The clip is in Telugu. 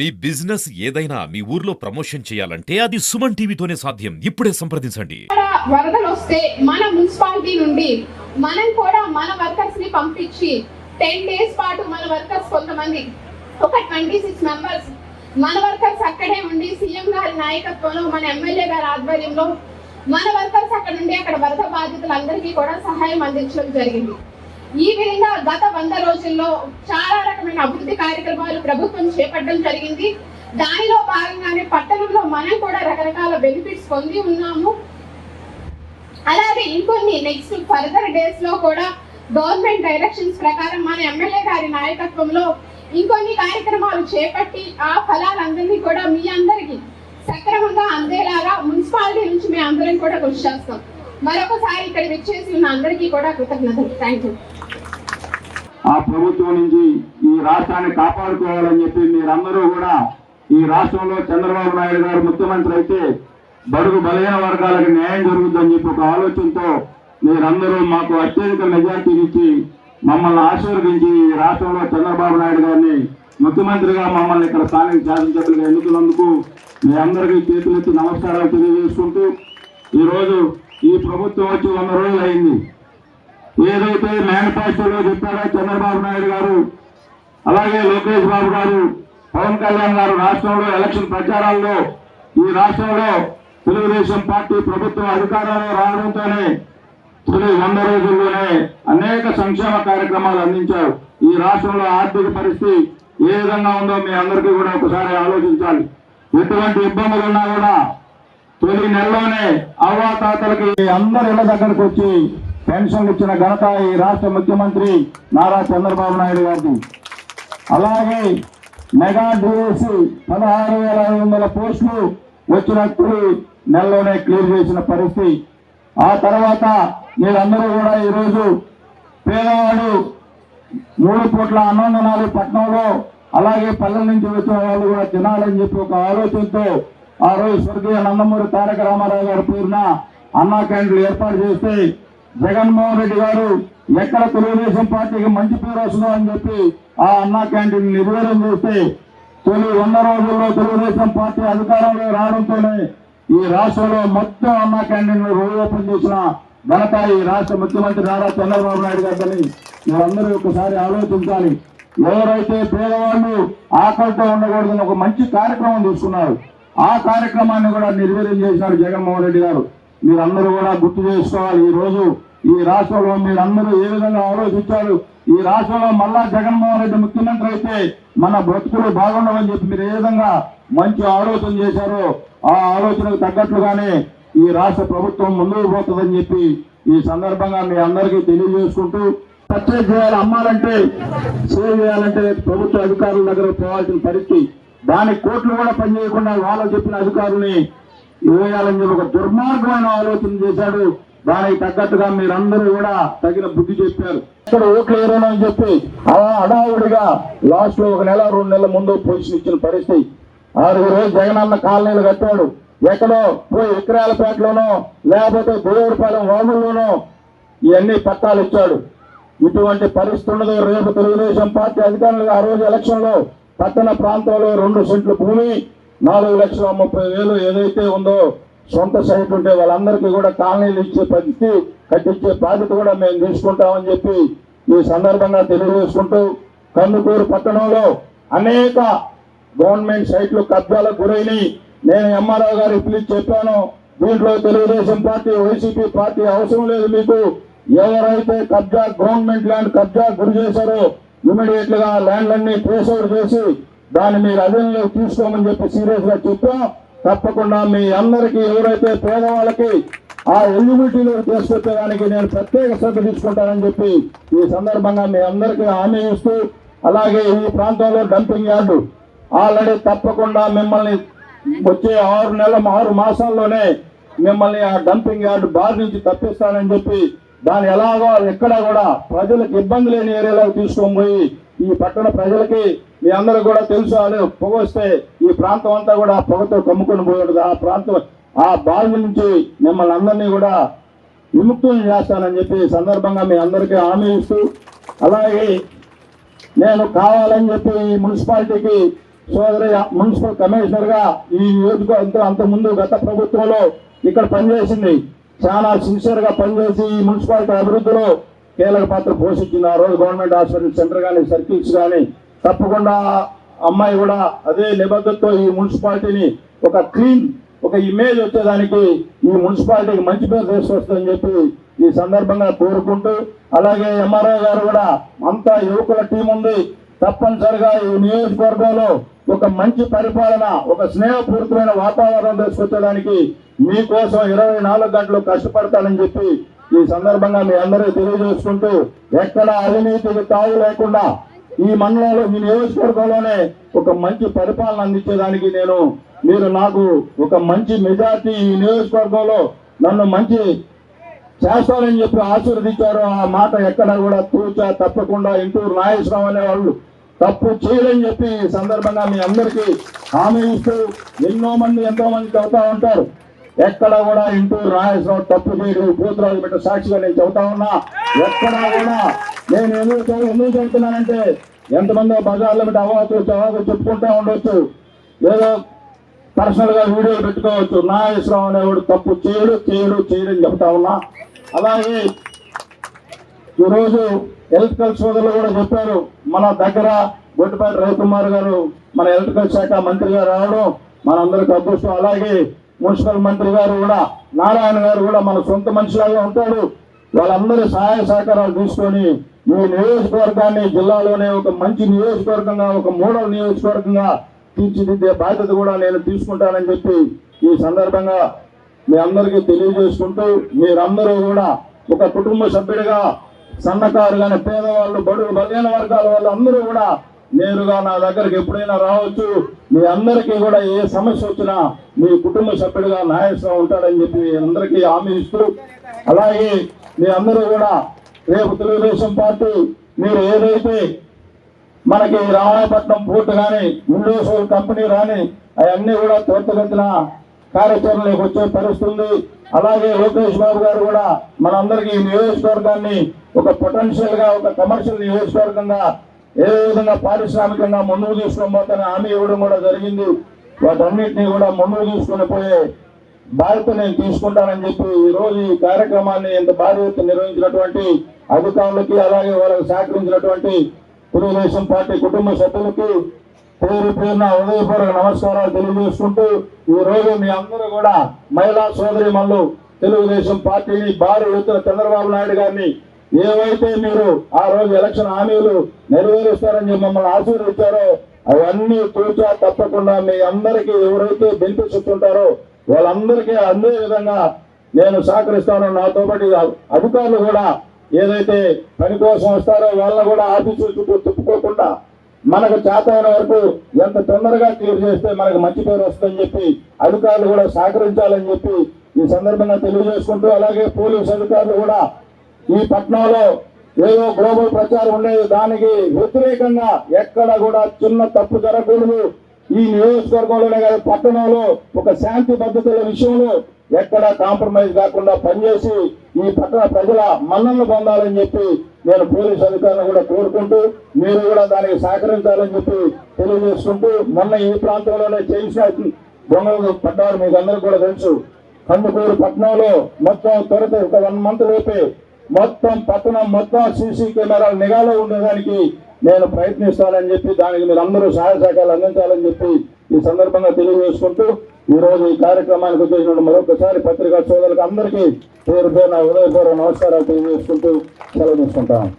మీ బిజినెస్ ఏదైనా మీ ఊర్లో ప్రమోషన్ చేయాలంటే అది సుమన్ టీవీతోనే సాధ్యం. ఇప్పుడే సంప్రదించండి. వరదలు వస్తే మన మున్సిపాలిటీ నుండి మనం కూడా మన వర్కర్స్ని పంపించి టెన్ డేస్ పాటు మన వర్కర్స్ కొంతమంది ఒక ట్వంటీ సిక్స్ మెంబర్స్ మన వర్కర్స్ అక్కడే ఉండి సీఎం గారి నాయకత్వంలో మన ఎమ్మెల్యే గారి ఆధ్వర్యంలో మన వర్కర్స్ అక్కడ నుండి అక్కడ వరద బాధితులందరికీ కూడా సహాయం అందించడం జరిగింది. ఈ విధంగా గత వంద రోజుల్లో చాలా రకమైన అభివృద్ధి కార్యక్రమాలు ప్రభుత్వం చేపట్టడం జరిగింది. దానిలో భాగంగానే పట్టణంలో మనం కూడా రకరకాల బెనిఫిట్స్ పొంది ఉన్నాము. అలాగే ఇంకొన్ని నెక్స్ట్ ఫర్దర్ డేస్లో కూడా గవర్నమెంట్ డైరెక్షన్స్ ప్రకారం మన ఎమ్మెల్యే గారి నాయకత్వంలో ఇంకొన్ని కార్యక్రమాలు చేపట్టి ఆ ఫలాలందరినీ కూడా మీ అందరికీ సక్రమంగా అందేలాగా మున్సిపాలిటీ నుంచి మేము అందరం కూడా కృషి చేస్తాం. మరొకసారి ఇక్కడ విచ్చేసి ఉన్న అందరికీ కూడా కృతజ్ఞతలు. థ్యాంక్ యూ ఆ ప్రభుత్వం నుంచి ఈ రాష్ట్రాన్ని కాపాడుకోవాలని చెప్పి మీరందరూ కూడా ఈ రాష్ట్రంలో చంద్రబాబు నాయుడు గారు ముఖ్యమంత్రి అయితే బడుగు బలహీన వర్గాలకు న్యాయం జరుగుతుందని చెప్పి ఒక ఆలోచనతో మీరందరూ మాకు అత్యధిక మెజార్టీని ఇచ్చి మమ్మల్ని ఆశీర్వదించి ఈ రాష్ట్రంలో చంద్రబాబు నాయుడు గారిని ముఖ్యమంత్రిగా మమ్మల్ని ఇక్కడ స్థానిక శాసనసభ్యులుగా ఎన్నుకున్నందుకు మీ అందరికీ చేతులెత్తి నమస్కారాలు తెలియజేసుకుంటూ ఈరోజు ఈ ప్రభుత్వం వచ్చి వంద రోజులు అయింది ఏదైతే మేనిఫెస్టోలో చెప్పారో చంద్రబాబు నాయుడు గారు అలాగే లోకేష్ బాబు గారు పవన్ కళ్యాణ్ గారు రాష్ట్రంలో ఎలక్షన్ ప్రచారాల్లో ఈ రాష్ట్రంలో తెలుగుదేశం పార్టీ ప్రభుత్వం అధికారంలో రావడంతోనే తొలి వంద రోజుల్లోనే అనేక సంక్షేమ కార్యక్రమాలు అందించారు. ఈ రాష్ట్రంలో ఆర్థిక పరిస్థితి ఏ విధంగా ఉందో మీ అందరికీ కూడా ఒకసారి ఆలోచించాలి. ఎటువంటి ఇబ్బందులు ఉన్నా కూడా తొలి నెలలోనే అవ్వాతాతలకి అందరి ఇళ్ళ దగ్గరకు వచ్చి పెన్షన్లు ఇచ్చిన ఘనత ఈ రాష్ట్ర ముఖ్యమంత్రి నారా చంద్రబాబు నాయుడు గారిది. అలాగే మెగా డిఎస్సి పదహారు వేల ఐదు వందల పోస్టులు వచ్చినప్పుడు నెలలోనే క్లియర్ చేసిన పరిస్థితి. ఆ తర్వాత మీరందరూ కూడా ఈరోజు పేదవాడు మూడు పూట్ల అన్నం పట్టణంలో అలాగే పల్లెల నుంచి వచ్చిన వాళ్ళు కూడా తినాలని చెప్పి ఒక ఆలోచనతో ఆ రోజు స్వర్గీయ నందమూరి తారక రామారావు గారి పేరున అన్నా క్యాంటీన్లు ఏర్పాటు చేస్తే జగన్మోహన్ రెడ్డి గారు ఎక్కడ తెలుగుదేశం పార్టీకి మంచి పేరు వస్తుందో అని చెప్పి ఆ అన్నా క్యాంటీన్ నిర్వీర్యం చేస్తే తొలి వంద రోజుల్లో తెలుగుదేశం పార్టీ అధికారంలో రావడంతోనే ఈ రాష్ట్రంలో మొత్తం అన్నా క్యాంటీన్ రోజు ఓపెన్ చేసిన ఘనత ఈ రాష్ట్ర ముఖ్యమంత్రి నారా చంద్రబాబు నాయుడు గారిని మీరందరూ ఒకసారి ఆలోచించాలి. ఎవరైతే పేదవాళ్ళు ఆకలితో ఉండకూడదని ఒక మంచి కార్యక్రమం తీసుకున్నారు ఆ కార్యక్రమాన్ని కూడా నిర్వీర్యం చేసినారు జగన్మోహన్ రెడ్డి గారు. మీరందరూ కూడా గుర్తు చేసుకోవాలి ఈ రోజు ఈ రాష్ట్రంలో మీరందరూ ఏ విధంగా ఆలోచించారు? ఈ రాష్ట్రంలో మళ్ళా జగన్మోహన్ రెడ్డి ముఖ్యమంత్రి అయితే మన బ్రతుకులు బాగుండవని చెప్పి మీరు ఏ విధంగా మంచి ఆలోచన చేశారో ఆ ఆలోచనకు తగ్గట్లుగానే ఈ రాష్ట్ర ప్రభుత్వం ముందుకు పోతుందని చెప్పి ఈ సందర్భంగా మీ అందరికీ తెలియజేసుకుంటూ పర్చేజ్ చేయాలి అమ్మాలంటే సేవ్ చేయాలంటే ప్రభుత్వ అధికారుల దగ్గర పోవాల్సిన పరిస్థితి. దానికి కోట్లు కూడా పనిచేయకుండా వాళ్ళు చెప్పిన అధికారుల్ని వేయాలని చెప్పి ఒక దుర్మార్గమైన ఆలోచన చేశాడు దానికి తగ్గట్టుగా మీరందరూ కూడా తగిన బుద్ధి చెప్పారు. ఇక్కడ ఓట్లు వేయడం అని చెప్పి అలా హడావుడిగా లాస్ట్లో ఒక నెల రెండు నెలల ముందు పొజిషన్ ఇచ్చిన పరిస్థితి. ఆరుగురు జగనన్న కాలనీలు కట్టాడు. ఎక్కడో పోయి విక్రయాలపేటలోనో లేకపోతే దేవుడిపాలెం వాముల్లోనో ఇవన్నీ పట్టాలు ఇచ్చాడు. ఇటువంటి పరిస్థితి ఉండదు రేపు తెలుగుదేశం పార్టీ అధికారులు ఆ రోజు ఎలక్షన్లో పట్టణ ప్రాంతంలో రెండు సెంట్ల భూమి నాలుగు లక్షల ముప్పై వేలు ఏదైతే ఉందో సొంత సైట్ ఉంటే వాళ్ళందరికీ కూడా కాలనీలు ఇచ్చే పరిస్థితి కట్టించే బాధ్యత కూడా మేము తీసుకుంటామని చెప్పి ఈ సందర్భంగా తెలియజేసుకుంటూ కందుకూరు పట్టణంలో అనేక గవర్నమెంట్ సైట్లు కబ్జాలకు గురైనాయి నేను ఎంఆర్ఓ గారు పిలిచి చెప్పాను దీంట్లో తెలుగుదేశం పార్టీ వైసీపీ పార్టీ అవసరం లేదు మీకు. ఎవరైతే కబ్జా గవర్నమెంట్ ల్యాండ్ కబ్జా గురి చేశారో ఇమీడియట్గా ల్యాండ్లన్నీ ట్రేస్ అవుట్ చేసి దాన్ని మీరు అధీనంలోకి తీసుకోమని చెప్పి సీరియస్గా చెప్పాం. తప్పకుండా మీ అందరికీ ఎవరైతే పేదవాళ్ళకి ఆ ఎలిజిబిలిటీలో తీసుకొచ్చేదానికి నేను ప్రత్యేక శ్రద్ధ తీసుకుంటానని చెప్పి ఈ సందర్భంగా మీ అందరికీ హామీ ఇస్తూ అలాగే ఈ ప్రాంతంలో డంపింగ్ యార్డు ఆల్రెడీ తప్పకుండా మిమ్మల్ని వచ్చే ఆరు నెలల ఆరు మాసాల్లోనే మిమ్మల్ని ఆ డంపింగ్ యార్డు బారి నుంచి తప్పిస్తానని చెప్పి దాని ఎలాగో ఎక్కడ కూడా ప్రజలకు ఇబ్బంది లేని ఏరియాలోకి తీసుకొని పోయి ఈ పట్టణ ప్రజలకి మీ అందరూ కూడా తెలుసు వాళ్ళు పొగ వస్తే ఈ ప్రాంతం అంతా కూడా పొగతో కమ్ముకొని పోయేది ఆ ప్రాంతం ఆ బావి నుంచి మిమ్మల్ని అందరినీ కూడా విముక్తులు చేస్తానని చెప్పి సందర్భంగా మీ అందరికీ హామీ ఇస్తూ అలాగే నేను కావాలని చెప్పి ఈ మున్సిపాలిటీకి సోదరి మున్సిపల్ కమిషనర్గా ఈ నియోజకవర్గం అంత ముందు గత ప్రభుత్వంలో ఇక్కడ పనిచేసింది. చాలా సిన్సియర్గా పనిచేసి ఈ మున్సిపాలిటీ అభివృద్ధిలో కీలక పాత్ర పోషించింది. ఆ రోజు గవర్నమెంట్ హాస్పిటల్ సెంటర్ కానీ సర్కిల్స్ కానీ తప్పకుండా అమ్మాయి కూడా అదే నిబద్ధతతో ఈ మున్సిపాలిటీని ఒక క్లీన్ ఒక ఇమేజ్ వచ్చేదానికి ఈ మున్సిపాలిటీకి మంచి పేరు తీసుకొస్తుందని చెప్పి ఈ సందర్భంగా కోరుకుంటూ అలాగే ఎంఆర్ఓ గారు కూడా అంతా యువకుల టీం ఉంది. తప్పనిసరిగా ఈ నియోజకవర్గంలో ఒక మంచి పరిపాలన ఒక స్నేహపూరితమైన వాతావరణం తీసుకొచ్చడానికి మీకోసం ఇరవై నాలుగు గంటలు కష్టపడతానని చెప్పి ఈ సందర్భంగా మీ అందరూ తెలియజేసుకుంటూ ఎక్కడ అవినీతికి తావు లేకుండా ఈ మండలంలో ఈ నియోజకవర్గంలోనే ఒక మంచి పరిపాలన అందించేదానికి నేను మీరు నాకు ఒక మంచి మెజార్టీ ఈ నియోజకవర్గంలో నన్ను మంచి చేస్తారని చెప్పి ఆశీర్వదించారు. ఆ మాట ఎక్కడ కూడా తూచా తప్పకుండా ఇంటూరు నాగేశ్వరరావు అనే వాళ్ళు తప్పు చేయలేని చెప్పి ఈ సందర్భంగా మీ అందరికీ హామీ ఇస్తూ ఎన్నో మంది ఎంతో మంది చదువుతూ ఉంటారు. ఎక్కడ కూడా ఇంటూరు నాగేశ్వరరావు తప్పు చేయడు పూతరాజు బిడ్డ సాక్షిగా నేను చెబుతా ఉన్నా. ఎక్కడ కూడా నేను ఎందుకు ఎందుకు చెబుతున్నానంటే ఎంతమందో బజార్లో పెట్టి అవాతులు చవాతులు చెప్పుకుంటూ ఉండొచ్చు. ఏదో పర్సనల్గా వీడియోలు పెట్టుకోవచ్చు. నాగేశ్వరరావు అనేవాడు తప్పు చేయడు చేయడు చేయడని చెప్తా ఉన్నా. అలాగే ఈరోజు ఎలక్ట్రికల్ సోదరులు కూడా చెప్పారు మన దగ్గర గొడ్డిపాటి రవికుమార్ గారు మన ఎలక్ట్రికల్ శాఖ మంత్రిగా రావడం మనందరికీ అదృష్టం. అలాగే మున్సిపల్ మంత్రి గారు కూడా నారాయణ గారు కూడా మన సొంత మనిషిలాగా ఉంటాడు. వాళ్ళందరూ సహాయ సహకారాలు తీసుకొని ఈ నియోజకవర్గాన్ని జిల్లాలోనే ఒక మంచి నియోజకవర్గంగా ఒక మూడవ నియోజకవర్గంగా తీర్చిదిద్దే బాధ్యత కూడా నేను తీసుకుంటానని చెప్పి ఈ సందర్భంగా మీ అందరికీ తెలియజేసుకుంటూ మీరందరూ కూడా ఒక కుటుంబ సభ్యుడిగా సన్నకారు కానీ పేదవాళ్ళు బడుగు బలహీన వర్గాల వాళ్ళు అందరూ కూడా నేరుగా నా దగ్గరికి ఎప్పుడైనా రావచ్చు. మీ అందరికీ కూడా ఏ సమస్య వచ్చినా మీ కుటుంబ సభ్యుడిగా నాయకుడు ఉంటాడని చెప్పి మీ అందరికీ హామీ ఇస్తూ అలాగే మీ అందరూ కూడా రేపు తెలుగుదేశం పార్టీ మీరు ఏదైతే మనకి రామాయపట్నం పోర్టు కానీ ఇండోసోల్ కంపెనీ రాని అవన్నీ కూడా త్వరితగతిన కార్యాచరణలోకి వచ్చే పరిస్థితుంది. అలాగే లోకేష్ బాబు గారు కూడా మనందరికీ ఈ నియోజకవర్గాన్ని ఒక పొటెన్షియల్గా ఒక కమర్షియల్ నియోజకవర్గంగా ఏ విధంగా పారిశ్రామికంగా ముందుకు తీసుకొని పోతానే హామీ ఇవ్వడం కూడా జరిగింది. వాటన్నిటినీ కూడా ముందుకు తీసుకొని పోయే బాధ్యత నేను తీసుకుంటానని చెప్పి ఈ రోజు ఈ కార్యక్రమాన్ని ఇంత భారీ ఎత్తున నిర్వహించినటువంటి అధికారులకి అలాగే వాళ్ళకి సహకరించినటువంటి తెలుగుదేశం పార్టీ కుటుంబ సభ్యులకి పేరు పేరున హృదయపూర్వక నమస్కారాలు తెలియజేసుకుంటూ ఈ రోజు మీ అందరూ కూడా మహిళా సోదరి మళ్ళు తెలుగుదేశం పార్టీని భారీ ఎత్తున చంద్రబాబు నాయుడు గారిని ఏవైతే మీరు ఆ రోజు ఎలక్షన్ హామీలు నెరవేరుస్తారని మమ్మల్ని ఆశీర్వదించారో అవన్నీ తూచా తప్పకుండా మీ అందరికీ ఎవరైతే బెనిఫిట్స్ ఇస్తుంటారో వాళ్ళందరికీ అందే విధంగా నేను సహకరిస్తాను. నాతో పాటు అధికారులు కూడా ఏదైతే పని కోసం వస్తారో వాళ్ళని కూడా ఆఫీసుల చుట్టూ తిప్పుకోకుండా మనకు చేతైన వరకు ఎంత తొందరగా క్లియర్ చేస్తే మనకు మంచి పేరు వస్తుందని చెప్పి అధికారులు కూడా సహకరించాలని చెప్పి ఈ సందర్భంగా తెలియజేసుకుంటూ అలాగే పోలీస్ అధికారులు కూడా ఈ పట్నంలో ఏదో గ్లోబల్ ప్రచారం ఉండేది దానికి వ్యతిరేకంగా ఎక్కడ కూడా చిన్న తప్పు జరగకూడదు. ఈ నియోజకవర్గంలోనే కాదు పట్టణంలో ఒక శాంతి భద్రతల విషయంలో ఎక్కడ కాంప్రమైజ్ కాకుండా పనిచేసి ఈ పట్టణ ప్రజల మన్నలు పొందాలని చెప్పి నేను పోలీస్ అధికారులను కూడా కోరుకుంటూ మీరు కూడా దానికి సహకరించాలని చెప్పి తెలియజేసుకుంటూ మొన్న ఈ ప్రాంతంలోనే చేసిన దొంగలు పడ్డారు మీకు అందరికీ కూడా తెలుసు. కందుకూరు పట్టణంలో మొత్తం త్వరత ఒక వన్ మంత్ లోపే మొత్తం పట్టణం మొత్తం సీసీ కెమెరాలు నిఘాలో ఉండడానికి నేను ప్రయత్నిస్తానని చెప్పి దానికి మీరు అందరూ సహాయ సహకారాలు అందించాలని చెప్పి ఈ సందర్భంగా తెలియజేసుకుంటూ ఈరోజు ఈ కార్యక్రమానికి వచ్చేసిన మరొకసారి పత్రికా సోదరులకు అందరికీ పేరు పేరు నా హృదయపూర్వ నమస్కారాలు తెలియజేసుకుంటూ సెలవు తీసుకుంటాను